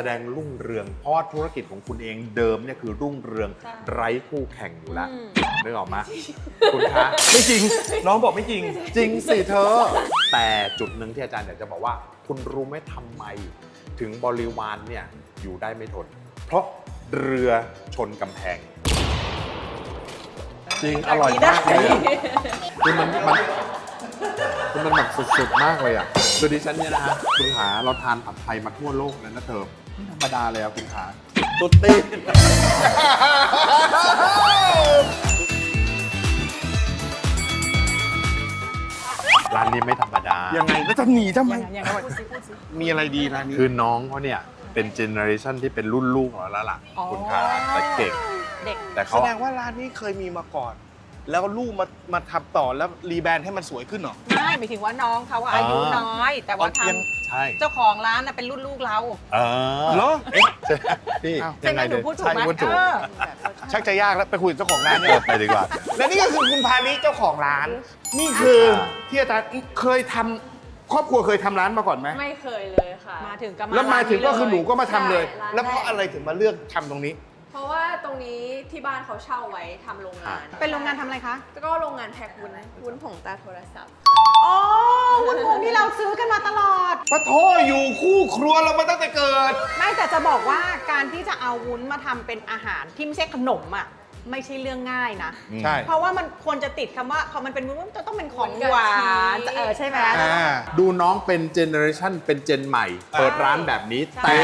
แสดงรุ่งเรือง เพราะว่าธุรกิจของคุณเองเดิมเนี่ยคือรุ่งเรืองใช่ไร้คู่แข่งอยู่แล้วอืมนึกออกมาคุณคะไม่จริง น้องบอกไม่จริง จริงสิเธอ แต่จุดหนึ่งที่อาจารย์อยากจะบอกว่า คุณรู้ไหมทำไม ถึงบริวารเนี่ยอยู่ได้ไม่ทน เพราะเรือชนกำแพง จริงอร่อยมากเลยอะคือมันมันคือมันแบบสุดๆมากเลยอะคือดิฉันเนี่ยนะฮะคุณขาเราทานผัดไทยมาทั่วโลกเลยนะเธอ ไม่ธรรมดาเลยอะคุณขาตุ๊ดตี้ร้านนี้ไม่ธรรมดา ยังไงแล้วจะหนีทำไม ยังไงยังไงพูดสิพูดสิมีอะไรดีร้านนี้ คือน้องเขาเนี่ย เป็นเจเนอเรชันที่เป็นรุ่นลูกของเราแล้วล่ะ อ๋อ คุณขาแต่เก่ง เด็ก แต่แสเขาดงว่าร้านนี้เคยมีมาก่อน แล้วลูกมามาทำต่อแล้วรีแบรนด์ให้มันสวยขึ้นเหรอ ไม่หมายถึงว่าน้องเขาอะอายุน้อย แต่ว่าทยังใช่ำเจ้าของร้านน่ะเป็นรุ่นลูกเรา เออเหรอ เอ๊ะใช่พี่อ้าวใช่ไหมหนูพูดถูกไหมใช่พูดถูกเออ ชักจะยากแล้วไปคุยกับเจ้าของร้านเอเนี่อยไปดีกว่า และนี่ก็คือคุณพานิชเจ้าของร้าน นี่คือที่อาจารย์เคยทำครอบครัวเคยทำร้านมาก่อนไหมไม่เคยเลยค่ะ มาถึงก็มาแล้วมาถึงก็คือหนูก็มาทำเลย ใช่ร้านแล้วเพราะแรกอะไรถึงมาเลือกทำตรงนี้ เพราะว่า ตรงนี้ที่บ้านเขาเช่าไว้ทำโรงงาน เป็นโรงงานทำอะไรคะแล้วก็โรงงานแพ็ควุ้นวุ้นผงตาโทรศัพท์ อ๋อวุ้นผงที่เราซื้อกันมาตลอด ปะโทอยู่คู่ครัวเรามาตั้งแต่เกิด ไม่แต่จะบอกว่าการที่จะเอาวุ้นมาทำเป็นอาหารที่ไม่ใช่ขนมอะ ไม่ใช่เรื่องง่ายนะ ใช่ เพราะว่ามันควรจะติดคำว่าพอมันเป็นวุ้นมันจะต้องเป็นของหวานวุ้นกะทิ เออใช่ไหม อ่าดูน้องเป็นเจเนอเรชันเป็นเจนใหม่ เปิดร้านแบบนี้ ใช่ แต่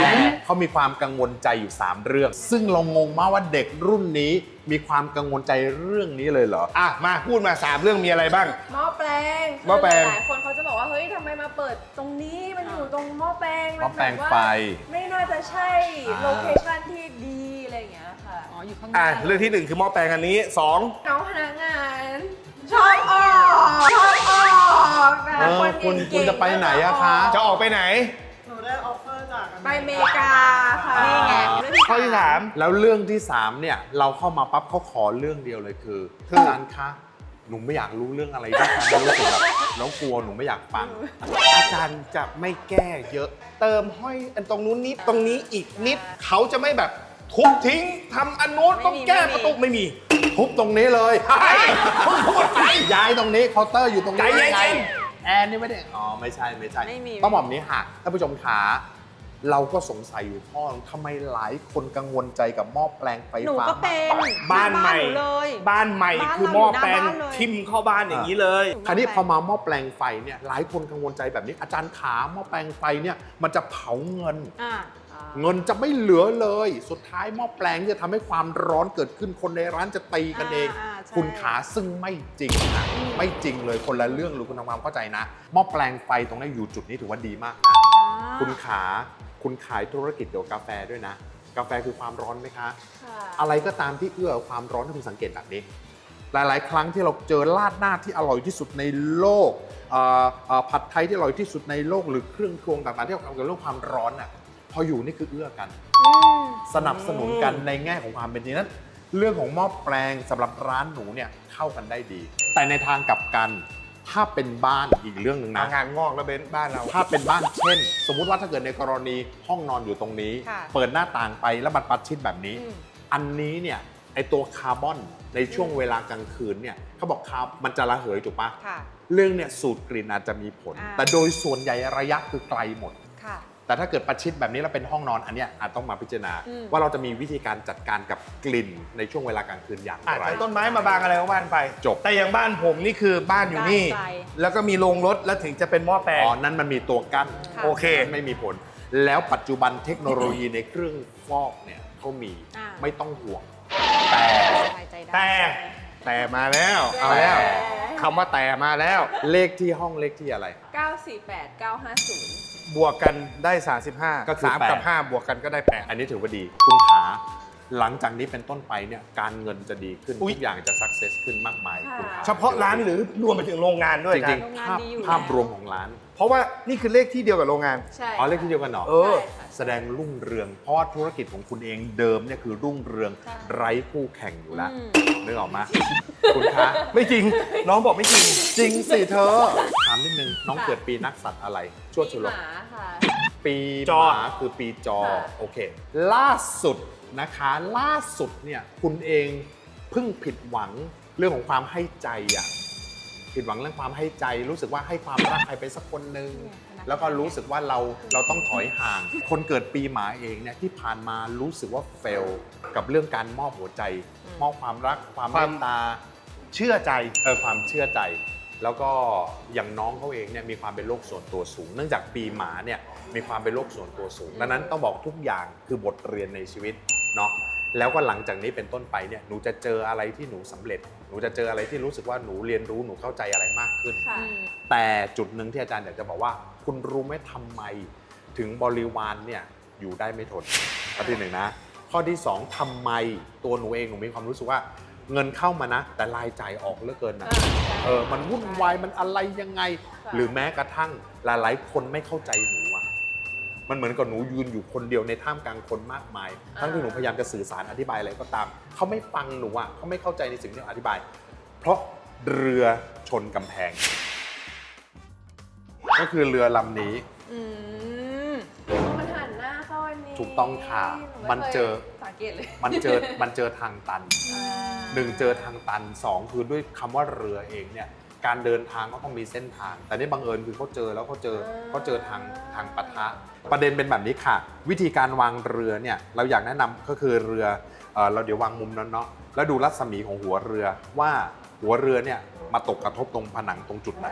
เขามีความกังวลใจอยู่ 3 เรื่อง ซึ่งเรางงมากว่าเด็กรุ่นนี้มีความกังวลใจเรื่องนี้เลยเหรอ อะ มาพูดมาสามเรื่องมีอะไรบ้าง หม้อแปลงหม้อแปลง คืหลายๆคนเขาจะบอกว่า เฮ้ยทำไมมาเปิดตรงนี้มันอยู่ตรงหม้อแปลงหม้อแปลงนบบว่าไฟไม่น่าจะใช่ อ่า โลเคชั่นที่ดีอะไรอย่าง เงี้ยค่ะ อ๋อ อยู่ข้างในอะเรื่องที่หนึ่งคือหม้อแปลงอันนี้สอง น้องพนักงานชอบออกชอบออกนะเออคนคุณเก่งๆคุณจะไปไหนอะคะ จะออกไปไหนไปอเมริกาค่ะนี่ไง ข้อที่สามแล้วเรื่องที่ 3 เนี่ย เราเข้ามาปั๊บเขาขอเรื่องเดียวเลยคือคือร้านคะหนูไม่อยากรู้เรื่องอะไรที่ทำให้รู้สึกแบบแล้วกลัวหนูไม่อยากฟัง อาจารย์จะไม่แก้เยอะ เติมห้อยอันตรงนู้นนิดตรงนี้อีกนิดเขาจะไม่แบบ ทุบทิ้งทำอันนู้นต้องแก้ประตูไม่มี ทุบตรงนี้เลยไอ้คุณพูดไปย้ายตรงนี้เคาน์เตอร์อยู่ตรงนี้ใจเย็นๆไงแอร์นี่ไม่ได้ อ๋อ ไม่ใช่ไม่ใช่ ไม่มี ต้องบอกแบบนี้ค่ะท่านผู้ชมขาเราก็สงสัยอยู่ข้อทำไมหลายคนกังวลใจกับหม้อแปลงไฟหนูฟ้าก็เป็นบ้านใหม่นูเลยบ้านใหม่บ้านคือหม้อแปลงเราอยู่หน้าบ้านเลยทิมเข้าบ้านอย่างนี้เลย คราวนี้พอมาหม้อแปลงไฟเนี่ยหลายคนกังวลใจแบบนี้อาจารย์ขาหม้อแปลงไฟเนี่ยมันจะเผาเงินอ่า เงินจะไม่เหลือเลย สุดท้ายหม้อแปลงจะทำให้ความร้อนเกิดขึ้นคนในร้านจะตีกันเองอ่าใช่คุณขาซึ่งไม่จริงนะไม่จริงเลยคนละเรื่องหรือคุณทำความเข้าใจนะหม้อแปลงไฟตรงนี้อยู่จุดนี้ถือว่าดีมากนะคุณขาคุณขายธุรกิจเกี่ยวกับกาแฟด้วยนะ กาแฟคือความร้อนไหมคะค่ะอะไรก็ตามที่เอื้อความร้อนให้คุณสังเกตแบบนี้หลาย ๆ ครั้งที่เราเจอราดหน้าที่อร่อยที่สุดในโลกเอ่อเอ่อผัดไทยที่อร่อยที่สุดในโลกหรือเครื่องครัวต่างๆที่เกี่ยวกับเรื่องความร้อนน่ะ พออยู่นี่คือเอื้อกัน สนับสนุนกันในแง่ของความเป็นจริงนั้น เรื่องของหม้อแปลงสำหรับร้านหนูเนี่ยเข้ากันได้ดี แต่ในทางกลับกัน ถ้าเป็นบ้านอีกเรื่องหนึ่งนะงานงอกแล้วเบนซ์บ้านเรา ถ้าเป็นบ้านเช่น สมมุติว่าถ้าเกิดในกรณีห้องนอนอยู่ตรงนี้ ค่ะ เปิดหน้าต่างไปแล้วมันปัดชิดแบบนี้อืมอันนี้เนี่ยไอตัวคาร์บอนในช่วงเวลากลางคืนเนี่ยเขาบอกคาร์บมันจะระเหยถูกปะ ค่ะ เรื่องเนี่ยสูตรกลิ่นอาจจะมีผล อ่า แต่โดยส่วนใหญ่ระยะคือไกลหมดค่ะ แต่ถ้าเกิดประชิดแบบนี้แล้วเป็นห้องนอนอันเนี้ยอาจต้องมาพิจารณา อืม ว่าเราจะมีวิธีการจัดการกับกลิ่นในช่วงเวลากลางคืนอย่างอาจไร จะต้นไม้มาบางอะไรก็บ้านไปจบ แต่อย่างบ้านผมนี่คือบ้านอยู่นี่ บ้านไกล แล้วก็มีโรงรถแล้วถึงจะเป็นหม้อแปลง อ๋อนั่นมันมีตัวกั้นค่ะ โอเคไม่มีผล แล้วปัจจุบันเทคโนโลยีในเครื่องฟอกเนี่ยเขามีอ่า ไม่ต้องห่วง แต่ สบายใจได้ แต่ แต่มาแล้วเอาแล้วคำว่าแต่มาแล้ว เลขที่ห้องเลขที่อะไร 948 950 บวกกันได้ 35ก็คือ3แปดกับ5บวกกันก็ได้8อันนี้ถือว่าดีคุณขาหลังจากนี้เป็นต้นไปเนี่ยการเงินจะดีขึ้นอุ๊ย ทุกอย่างจะสักเซสขึ้นมากมายคุณขาเฉพาะร้านหรือรวมไปถึงโรงงานด้วยจริงอาจาๆภาพโรงงานดีอยู่ ภาพแล้วรวมของร้านเพราะว่านี่คือเลขที่เดียวกับโรงงาน ใช่อ๋อเลขที่เดียวกันเหรอ เออ ใช่ค่ะ แสดงรุ่งเรืองเพราะว่าธุรกิจของคุณเองเดิมเนี่ยคือรุ่งเรืองใช่ ไร้คู่แข่งอยู่แล้ว อืม นึกออกมาคุณคะไม่จริง น้องบอกไม่จริง จริงสิเธอถามนิดนึงน้องเกิดปีนักสัตว์อะไร ชวดมีชุลหกมาค่ะ ปีจอ หมาคือปีจอค่ะ โอเค ล่าสุดนะคะ ล่าสุดเนี่ยคุณเองเพิ่งผิดหวังเรื่องของความให้ใจอะผิดหวังเรื่องความให้ใจรู้สึกว่าให้ความรักใครไปสักคนหนึ่ง แล้วก็รู้สึกว่าเราเราต้องถอยห่าง คนเกิดปีหมาเองเนี่ยที่ผ่านมารู้สึกว่าเฟลกับเรื่องการมอบหัวใจ มอบความรักความความเมตตาเชื่อใจเออความเชื่อใจ แล้วก็อย่างน้องเขาเองเนี่ยมีความเป็นโรคส่วนตัวสูง เนื่องจากปีหมาเนี่ยมีความเป็นโรคส่วนตัวสูงดังนั้นต้องบอกทุกอย่างคือบทเรียนในชีวิตเนาะ แล้วก็หลังจากนี้เป็นต้นไปเนี่ยหนูจะเจออะไรที่หนูสำเร็จ หนูจะเจออะไรที่รู้สึกว่าหนูเรียนรู้หนูเข้าใจอะไรมากขึ้นค่ะแต่จุดหนึ่งที่อาจารย์อยากจะบอกว่า คุณรู้ไหมทำไม ถึงบริวารเนี่ยอยู่ได้ไม่ทนข้อที่หนึ่งนะข้อที่สองทำไมตัวหนูเองหนูมีความรู้สึกว่าเงินเข้ามานะ แต่รายจ่ายออกเหลือเกินนะเออมันวุ่นวายมันอะไรยังไงค่ะหรือแม้กระทั่งหลายๆคนไม่เข้าใจหนูอะ มันเหมือนกับหนูยืนอยู่คนเดียวในท่ามกลางคนมากมาย ทั้งที่หนูพยายามจะสื่อสารอธิบายอะไรก็ตาม เขาไม่ฟังหนูอะเขาไม่เข้าใจในสิ่งที่หนูอธิบาย เพราะเรือชนกำแพง ก็คือเรือลำนี้ อืมมันหันหน้าเข้าอันนี้ถูกต้องค่ะหไมันเจอคยสังเกตเลยมันเจอมันเจอทางตันอ่าหนึ่งเจอทางตันสองคือด้วยคำว่าเรือเองเนี่ย การเดินทางก็ต้องมีเส้นทาง แต่นี่บังเอิญคือเขาเจอแล้วเขาเจอเขาเจอทางทางปะทะ ประเด็นเป็นแบบนี้ค่ะ วิธีการวางเรือเนี่ยเราอยากแนะนำก็คือเรือเอ่อเราเดี๋ยววางมุมนั้นเนาะแล้วดูรัศมีของหัวเรือว่าหัวเรือเนี่ยมาตกกระทบตรงผนังตรงจุดไหน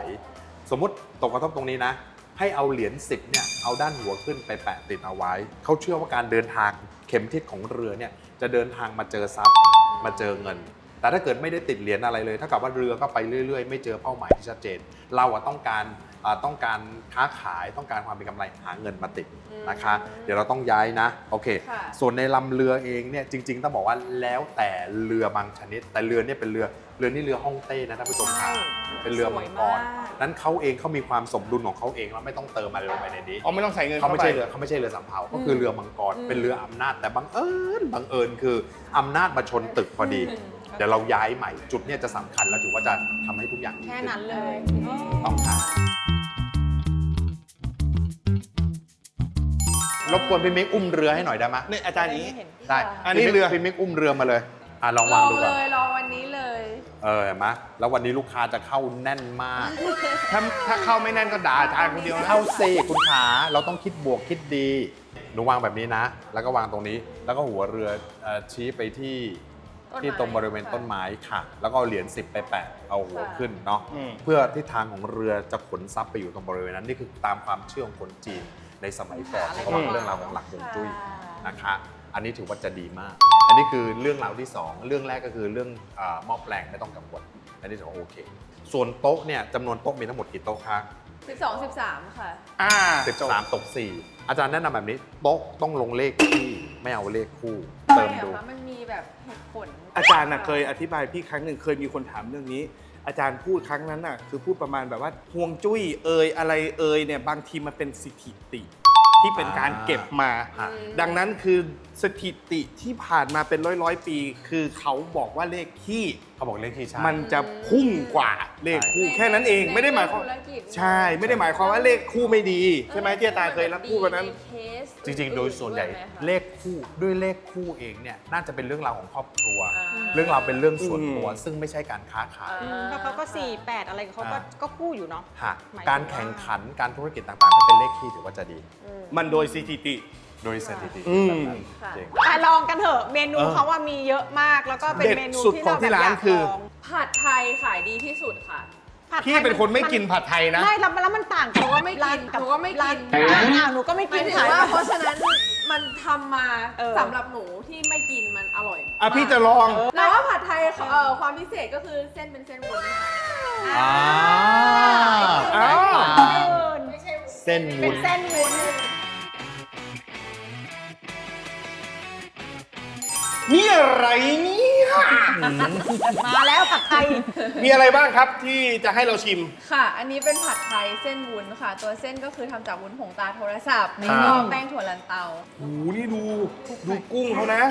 สมมติตกกระทบตรงนี้นะ ให้เอาเหรียญ10เนี่ยเอาด้านหัวขึ้นไปแปะติดเอาไว้เขาเชื่อว่าการเดินทางเข็มทิศของเรือเนี่ยจะเดินทางมาเจอทรัพย์มาเจอเงิน แต่ถ้าเกิดไม่ได้ติดเหรียญอะไรเลยเท่ากับว่าเรือก็ไปเรื่อย ๆ ไม่เจอเป้าหมายที่ชัดเจน เราอะต้องการอ่าต้องการค้าขายต้องการความเป็นกำไรหาเงินมาติดนะคะ เดี๋ยวเราต้องย้ายนะโอเคค่ะส่วนในลำเรือเองเนี่ยจริง ๆ ต้องบอกว่าแล้วแต่เรือบางชนิด แต่เรือเนี่ยเป็นเรือเรือนี่เรือฮ่องเต้นะท่านผู้ชมค่ะใช่เป็นเรือมังกรสวยมากนั้นเขาเองเขามีความสมดุลของเขาเองแล้วไม่ต้องเติมอะไรลงไปในนี้อ๋อไม่ต้องใส่เงินเขาเข้าไม่ไปใช่เรือเขาไม่ใช่เรือสำเภาก็คือเรือมังกรเป็นเรืออำนาจแต่บังเอิญบังเอิญคืออำนาจมาชนตึกพอดี เดี๋ยวเราย้ายใหม่จุดเนี่ยจะสำคัญแล้วถือว่าจะทำให้ทุกอย่างดีแค่ขึ้นั้นเลยต้องค่ะรบกวนพี่มิกอุ้มเรือให้หน่อยได้ไหมนี่อาจารย์นี้ ได้อันนี้พี่มิกเรือ พี่มิกอุ้มเรือมาเลยอะลองลวางองดูเลก่อนยลองวันนี้เลยเออเห็นไหมแล้ววันนี้ลูกค้าจะเข้าแน่นมาก ถ้าถ้าเข้าไม่แน่นก็ด่าอาจารย์คนเดียวนะเข้าเซคุณขาเราต้องคิดบวกคิดดี หนูวางแบบนี้นะ แล้วก็วางตรงนี้ แล้วก็หัวเรือเอ่อชี้ไปที่ต้นไม้ ที่ตรงบริเวณค่ะต้นไม้ค่ะ แล้วก็เอาเหรียญ10 ไปแปะเอาหัวค่ะขึ้นเนาะอืม เพื่อทิศทางของเรือจะขนทรัพย์ไปอยู่ตรงบริเวณนั้นนี่คือตามความเชื่อของคนจีนในสมัยก่อนที่เขาวางเรื่องราวของหลักฮวงจุ้ย นะคะ อันนี้ถือว่าจะดีมาก อันนี้คือเรื่องราวที่ 2 เรื่องแรกก็คือเรื่องเอ่อหม้อแปลงไม่ต้องกังวล อันนี้ถือว่าโอเค ส่วนโต๊ะเนี่ยจำนวนโต๊ะมีทั้งหมดกี่โต๊ะคะ12 13ค่ะ อ่า13ตก4อาจารย์แนะนำแบบนี้ โต๊ะต้องลงเลขที่ไม่เอาเลขคู่ เติมไม่หรดูอคะมันมี แบบเหตุผลอาจารย์น่ะเคยอธิบายพี่ครั้งหนึ่งเคยมีคนถามเรื่องนี้ อาจารย์พูดครั้งนั้นน่ะคือพูดประมาณแบบว่าห่วงจุ้ยเอยอะไรเอยเนี่ยบางทีมันเป็นสถิติ ที่เป็นการเก็บมาอ่าดังนั้นคือสถิติที่ผ่านมาเป็นร้อยร้อยๆปี คือเขาบอกว่าเลขขี้เขาบอกเลขที่ใช่มันจะพุ่งกว่า เลขคู่แค่นั้นเองไม่ได้หมายความในธุรกิจใช่ไม่ได้หมายความว่าเลขคู่ไม่ดี ใช่ไหมที่อาจารย์เคยรับพูดวันนั้นใเคสจริงๆ โดยส่วนใหญ่ด้วยไมคะเลขคู่ด้วยเลขคู่เองเนี่ยน่าจะเป็นเรื่องราวของครอบครัวอ่าเรื่องราวเป็นเรื่องส่วนตัวอืมซึ่งไม่ใช่การค้าขายอ่าอืมเพราะเขาก็4 8 อะไรเขาก็อ่าก็คู่อยู่เนาะหากหมายถึงการแข่งขันการธุรกิจต่างๆถ้าเป็นเลขคี่ถือว่าจะดีอืมมันโดยสถิติโดยสถิติอืมแบบนั้นค่ะจริงแต่ลองกันเถอะเมนูเออเขาว่ามีเยอะมากแล้วก็เป็นเด็ดเมนูสุดที่ของเราที่แบบร้านอยากคือลองผัดไท ยขายดีที่สุดค่ะ ผัดทยพี่เป็นคนไม่กินผัดไทยนะ ไม่แล้วแล้วมันต่างหนูก็ไม่กินร้าหนูก็ไม่กิน ร้านอ่าหนูก็ไม่หกิมายนถึงขายว่าเพราะฉะนั้นมันทำมาเออสำหรับหนูที่ไม่กินมันอร่อยอะพี่จะลองแล้วว่าผัดไทยเอ่อความพิเศษก็คือเส้นเป็นเส้นวุ้นค่ะอ่า อ้าวไม่ใช่เส้นเป็วุ้นนเส้นวุ้น นี่อะไรเนี่ย มาแล้วผัดไทย มีอะไรบ้างครับที่จะให้เราชิม ค่ะ อันนี้เป็นผัดไทยเส้นวุ้นค่ะ ตัวเส้นก็คือทำจากวุ้นผงตาโทรศัพท์ครับแล้วก็แป้งถั่วลันเตา โอ้โหนี่ดูดูกุ้งเขานะ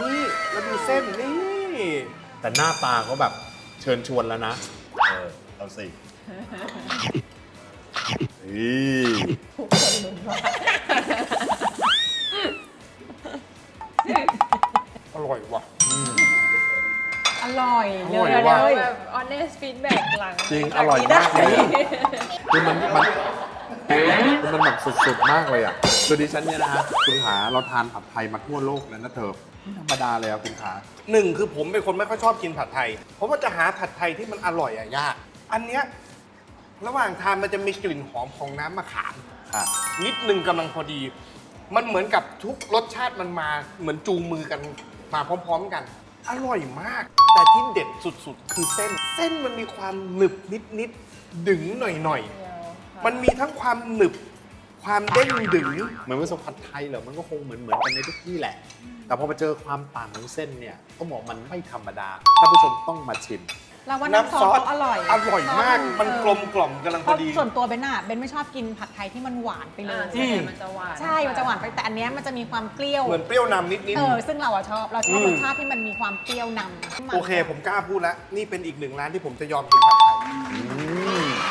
นี่แล้วดูเส้นนี่แต่หน้าตาเขาแบบเชิญชวนแล้วนะ เออเอาสิเฮ้อี อร่อยว่ะ อร่อยอเลร่อยยว่ะเลยแบบ honest feedback หลังจริงอร่อยมากเลยอะคือมันมันมันแบบสุดๆมากเลยอะคือดิฉันเนี่ยนะฮะคุณขาเราทานผัดไทยมาทั่วโลกแล้วนะเธอไม่ธรรมดาเลยอะคุณขา หนึ่งคือผมเป็นคนไม่ค่อยชอบกินผัดไทย เพราะว่าจะหาผัดไทยที่มันอร่อยอะยาก อันเนี้ยระหว่างทานมันจะมีกลิ่นหอมของน้ำมะขาม ค่ะ นิดนึงกำลังพอดี มันเหมือนกับทุกรสชาติมันมาเหมือนจูงมือกัน มาพร้อมๆกัน อร่อยมาก แต่ที่เด็ดสุดๆ คือเส้น เส้นมันมีความหนึบนิดๆ ดึงหน่อยๆ มันมีทั้งความหนึบ ความเด้งดึงเหมือนว่าสผัดไทยเหรอ มันก็คงเหมือนเหมือนกันในทุกที่แหละ แต่พอมาเจอความต่างของเส้นเนี่ยต้องบอกมันไม่ธรรมดาท่านผู้ชมต้องมาชิม เราว่าน้ำซอสเขาอร่อยอร่อยมากซอสมันกลมกล่อมกำลังเพพอราะดี ส่วนตัวเบนน่ะเบนไม่ชอบกินผัดไทยที่มันหวานไปเลอ่ายส่วนใหญ่มันจะหวานใช่มันจะหวานไปแต่อันเนี้ยมันจะมีความเปรี้ยวเหมือนเปรี้ยวนำนิดเออซึ่งเราอะชอบเราชอบอืม รสชาติที่มันมีความเปรี้ยวนำๆโอเค ผมกล้าพูดแล้ว นี่เป็นอีกหนึ่งร้านที่ผมจะยอมกินผัดไทย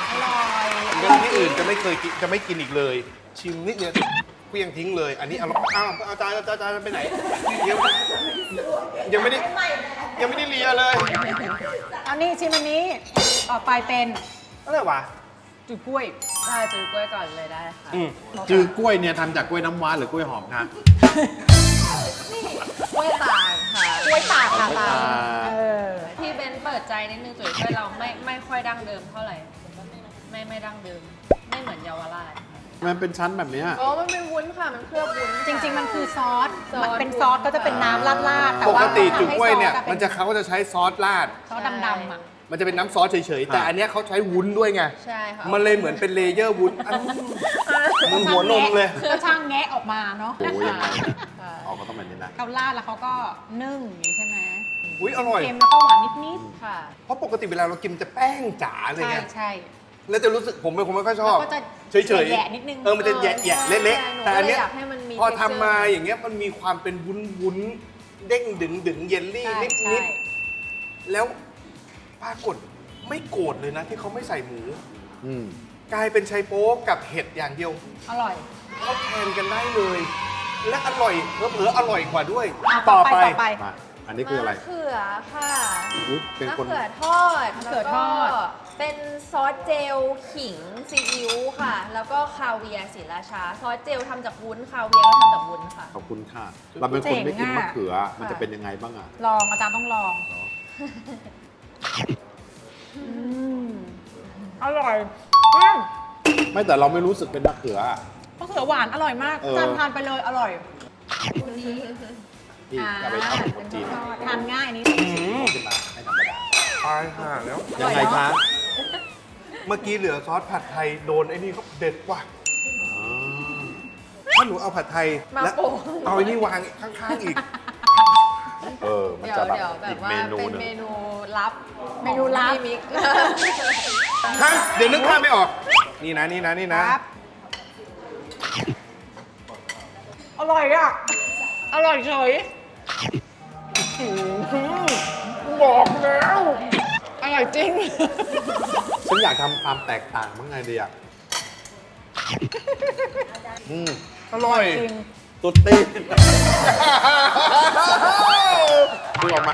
อร่อย เรื่องที่อื่นจะไม่เคยกินจะไม่กินอีกเลย ชิมนิดเดียว เกลี้ยงทิ้งเลย อันนี้อร่อยอ้าวอาจารย์อาจารย์อาจารย์ไปไหนยังยังไม่ได้ยังไม่ได้เลียเลยเอานี่ชิมอันนี้ต่อไปเป็นอะไรวะจุกล้วยได้จืดกล้วยก่อนเลยได้ค่ะอืมจือกล้วยเนี่ยทำจากกล้วยน้ำว้าหรือกล้วยหอมคะกล้วยตากค่ะกล้วยตากค่ะกล้วยตาตากเออที่เบนเปิดใจนิดนึงจุ๋ยกล้วยเราไม่ไม่ค่อยดั้งเดิมเท่าไหร่ไม่ไม่ดั้งเดิม ไม่เหมือนเยาวราช มันเป็นชั้นแบบเนี้ย อ๋อ มันเป็นวุ้นค่ะ มันเคลือบวุ้นค่ะจริง ๆ มันคือซอสซอส มันเป็นซอสก็จะเป็นน้ำราดๆแต่ปว่ากติทำจุกให้กล้วยเนี่ยซอสอะมันจะเขาก็จะใช้ซอสราด ซอสดำๆอะ มันจะเป็นน้ำซอสเฉยๆ แต่อันเนี้ยเขาใช้วุ้นด้วยไง ใช่ค่ะ มันเลยเหมือนเป็นเลเยอร์วุ้นอันมันหัวนมเลย ก็ช่างแงะออกมาเนาะโอ้ยยังไงค่ะเอาก็ต้องแบบนี้นะเขาราดแล้วเขาก็นึ่งอย่างนี้ใช่ไหมอุ้ยอร่อย เค็มแล้วก็หวานนิดค่ะ เพราะปกติเวลาเรากินมันจะแป้งจ๋าๆ เลยใช่ไงใช่ แล้วจะรู้สึกผมเป็นคนไม่ค่อยชอบ แล้วก็จะเฉยๆแหยะๆนิดนึงเออมันจะแหยะๆเละๆแต่อันเนี้ยหนูก็เลยอยากให้มันมีพอ texture ทำมาอย่างเงี้ยมันมีความเป็นวุ้นวุ้นๆเด้งดึงดึงเยลลี่ใช่นิดใช่นิดแล้วปรากฏไม่โกรธเลยนะ ที่เขาไม่ใส่หมู อืม กลายเป็นไชโป๊กับเห็ดอย่างเดียวอร่อย เขาแทนกันได้เลย และอร่อยเผลอๆอร่อยกว่าด้วยอะต่อไปต่อไป มา อันนี้คืออะไรมะเขือค่ะอุ๊ยเป็นมะคน เขือทอดมะเขือทอด แล้วก็ เป็นซอสเจลขิงซีอิ๊วค่ะ แล้วก็คาเวียร์ศรีราชา ซอสเจลทำจากวุ้นคาเวียร์ก็ทำจากวุ้นค่ะ ขอบคุณค่ะ เราเป็นคนไม่กินเจ๋งอะมะเขือ มันจะเป็นยังไงบ้างอะ ลองอาจารย์ต้องลองอร่อยอืมไม่แต่เราไม่รู้สึกเป็นมะเขืออะ มะเขือหวานอร่อยมากเออ จานทานไปเลยอร่อยนี่จะไปทำขนมจีนทานง่ายอันนี้ ขึ้นมาให้ธรรมดา ตายห่าแล้ว ยังไงคะ เมื่อกี้เหลือซอสผัดไทยโดนไอ้นี่เขาเด็ดว่ะอ๋อถ้าหนูเอาผัดไทยมาแล้วโปะ เอาไอ้นี่วางข้างๆอีก เออ มันเดี๋ยวจะแบบเดี๋ยวแบอีบกว่าเมนูเป็นหนึ่งเมนูลับเมนูลับ ของพี่มิก ฮะเดี๋ยวนึกภาพไม่ออก นี่นะนี่นะนี่คนะรับ อร่อยอะ อร่อยเฉยบอกแล้ว อร่อยจริง ฉันอยากทำความแตกต่างมั้งไงดีอะอืมอร่อยจริงตุ๊ดตีนดูออกมา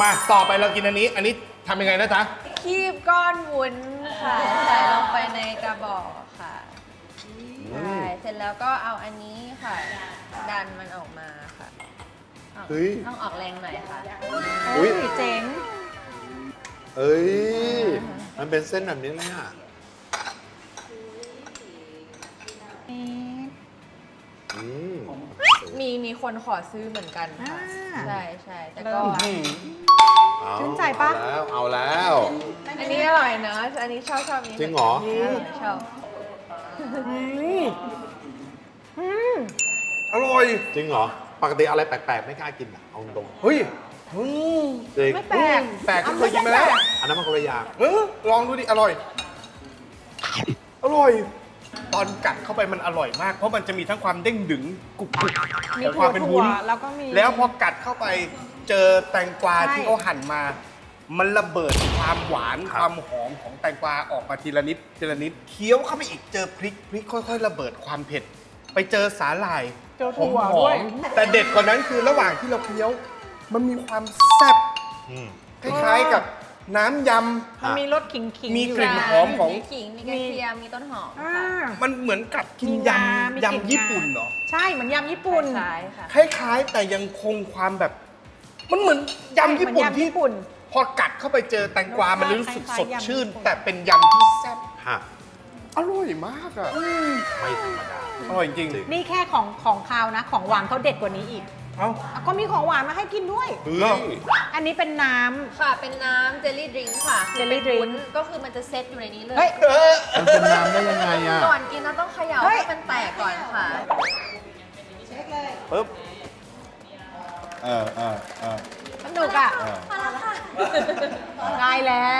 มาต่อไปเรากินอันนี้ อันนี้ทำยังไงนะจ๊ะคีบก้อนวุ้นค่ะ ใส่ลงไปในกระบอกค่ะใช่เสร็จแล้วก็เอาอันนี้ค่ะ ดันมันออกมาค่ะเอาเฮ้ย ต้องออกแรงหน่อยค่ะ อุ๊อุ้ยยเจ๋ง เอ้ย มันเป็นเส้นแบบนี้เลยอะ อืมมีมีคนขอซื้อเหมือนกันค่ะอ่า ใช่ใช่แต่เริ่ก็มเอาชื่นใจปะ เอาแล้วเอาแล้ว อันนี้อร่อยเนอะอันนี้ชอบชอบนี้จริงเหรอ ชอบอร่อย จริงเหรอ ปกติอะไรแปลกๆ ไม่กล้ากินอะ เอาตรง เฮ้ย อืมจริงไม่แปลกแปลกที่เคยกินมาแล้ว อันนั้นมันคนละอย่างเออลองดูดิ อร่อย อร่อย ตอนกัดเข้าไปมันอร่อยมาก เพราะมันจะมีทั้งความเด้งดึงกรุบกรุบมีของคถั่วาวมเป็นถั่วุ้วนแล้วก็มี แล้วพอกัดเข้าไปเจอแตงกวาใช่ที่เขาหั่นมา มันระเบิดความหวานครับความหอมของแตงกวาออกมาทีละนิดทีละนิดเคี้ยวเข้าไปอีกเจอพริกพริกค่อยๆ ระเบิดความเผ็ด ไปเจอสาหร่ายเจอหถั่อวมด้วยๆแต่เด็ดกว่านั้นคือระหว่างที่เราเคี้ยว มันมีความแซ่บอืม คล้ายๆกับน้ำย มันมีรสขิงขิงมีอยู่ กลิ่นนะหอมของมีขิง มีกระเทียม มีต้นหอมอ่าค่ะำมันเหมือนกับกินมียงามีำกลิ่นยำญี่ปุ่นเหรอ ใช่เหมือนยำญี่ปุ่นใช่ค่ะ คล้ายๆ แต่ยังคงความแบบ มันเหมือนยำญี่ปุ่นเหมือนยำที่ญี่ปุ่น พอกัดเข้าไปเจอแตงกวา มันรู้สึกคล้ายๆสดชื่นยำญี่ปุ่น แต่เป็นยำที่แซ่บฮะอร่อยมากอะไม่ธรรมดา อร่อยจริงจริงนี่แค่ของของคาวนะ ของหวานเขาเด็ดกว่านี้อีก เอ้าอะก็มีของหวานมาให้กินด้วยเหรออันนี้เป็นน้ำค่ะ เป็นน้ำเจลลี่ดริงก์ค่ะ คือ Jelly เป็นวุ้น drink ก็คือมันจะเซตอยู่ในนี้เลยเฮ้ยเออมันเป็นน้ำได้ยังไงอะ ก่อนกินเราต้องเขย่าเฮ้ย ให้มันแตกก่อนค่ะ ปึ๊บ เออเออเออสนุกอะเออมาแล้วค่ะ ได้แล้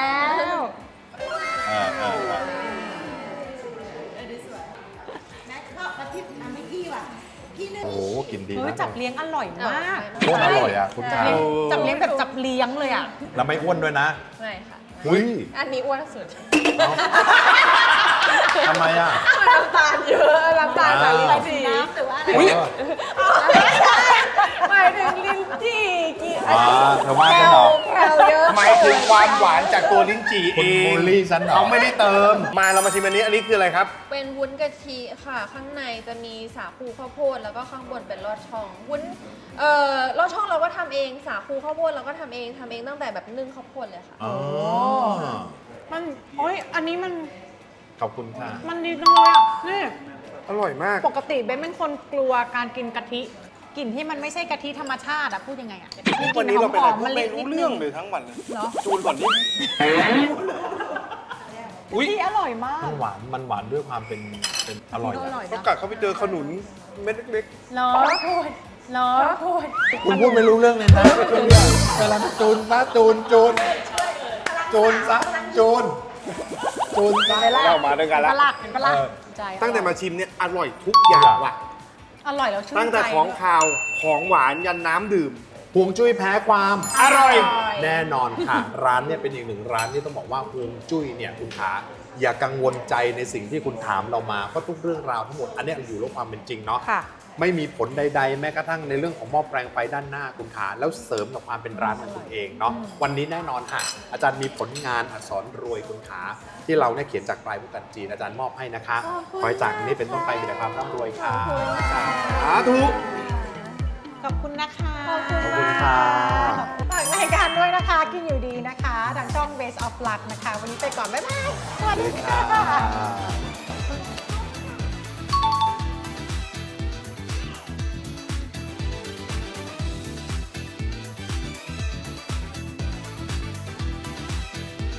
กลินดีเฮ้ยนะจับเลี้ยงอร่อยมากโคตรอร่อยอะคุณจัขาบเลี้ยงจับเลี้ยงแบบจับเลี้ยงเลยอะ แล้วไม่อ้วนด้วยนะไม่ค่ะ อุ้ยอันนี้อ้วนสุดเอ้าทำไมอะ น้ำตาลเยอะน้ำตาลอ่าแบบลิ้นจี่หรือว่าอะไร อุ๊ยหมายถึงลิ้นจี่กินอ่าเธอว่าฉันเหรอ แคลเยอะหมายถึงความหวานจากตัวลิ้นจี่คุณเองบูลลี่ฉันเหรอ เขาไม่ได้เติม มาเรามาชิมอันนี้ อันนี้คืออะไรครับ เป็นวุ้นกะทิค่ะ ข้างในจะมีสาคูข้าวโพดแล้วก็ข้างบนเป็นลอดช่อง วุ้นเอ่อลอดช่องเราก็ทำเองสาคูข้าวโพดเราก็ทำเองทำเองตั้งแต่แบบนึ่งข้าวโพดเลยค่ะ อ๋อ มันโอ้ยอันนี้มันขอบคุณค่ะ มันดีจังเลยอะนี่อร่อยมาก ปกติเบนเป็นคนกลัวการกินกะทิ กลิ่นที่มันไม่ใช่กะทิธรรมชาติอะพูดยังไงอะมีกวัลิ่นนนี้หเราเป็นออะไรมๆมันไม่เล็ดนิรู้ดนึเรื่องง เลยทั้งวันเลยเหรอ จูนก่อนดิอุ๊ยที่อร่อยมากมันหวานมันหวานด้วยความเป็นเป็นอร่อยออะร่อยก็นะกัดเข้าไปเจอขนุนเม็ดเล็กเนาะเนาะคุณพูดไม่รู้เรื่องเลยนะกำลังจูนซะจูนจูนจูนซะจูนจูนซะ ๆเรามาด้วยกันปแล้วลาหลักเป็นปลาหลักเออ ใจตั้งแต่มาชิมเนี่ยอร่อยทุกอย่างว่ะ อร่อยแล้วชื่นใจตั้งแต่ของคาวของหวานยันน้ำดื่มฮวงจุ้ยแพ้ความ อร่อย แน่นอนค่ะ ร้านเนี่ยเป็นอีกหนึ่งร้านที่ต้องบอกว่าฮวงจุ้ยเนี่ยคุณขาอย่ากังวลใจในสิ่งที่คุณถามเรามาเพราะทุกเรื่องราวทั้งหมดอันเนี้ยอยู่โลกความเป็นจริงเนาะค่ะ ไม่มีผลใด ๆ แม้กระทั่งในเรื่องของหม้อแปลงไฟด้านหน้าคุณขาแล้วเสริมกับความเป็นร้านของคุณเองเนาะวันนี้แน่นอนค่ะ อาจารย์มีผลงานอักษรรวยคุณขาที่เราเนี่ยเขียนจากปลายพุกันจีนอาจารย์มอบให้นะคะขอให้จากนี้เป็นต้นไปมีแต่ความร่ำรวยค่ะสาธุขอบคุณนะคะขอบคุณขอบคุณค่ะฝากรายการด้วยนะคะกินอยู่ดีนะคะทางช่อง Base of Luck นะคะ วันนี้ไปก่อน บ๊ายบาย สวัสสวัสดีดีค่ะค่ะ